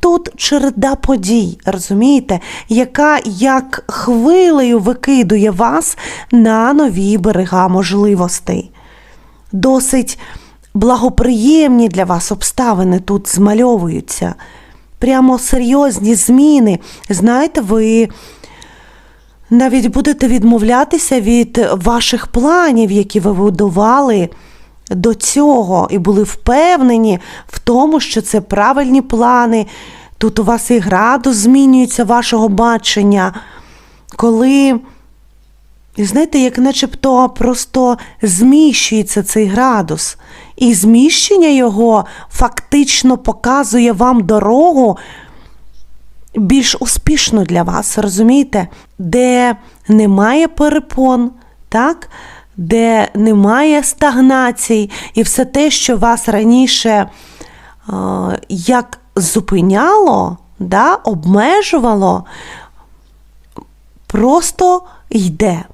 тут череда подій, розумієте, яка як хвилею викидує вас на нові берега можливостей. Досить благоприємні для вас обставини тут змальовуються. Прямо серйозні зміни. Знаєте, ви навіть будете відмовлятися від ваших планів, які ви будували до цього, і були впевнені в тому, що це правильні плани. Тут у вас і градус змінюється вашого бачення, коли, знаєте, як начебто просто зміщується цей градус. І зміщення його фактично показує вам дорогу більш успішну для вас, розумієте? Де немає перепон, так? Де немає стагнацій, і все те, що вас раніше е, як зупиняло, да, обмежувало, просто йде.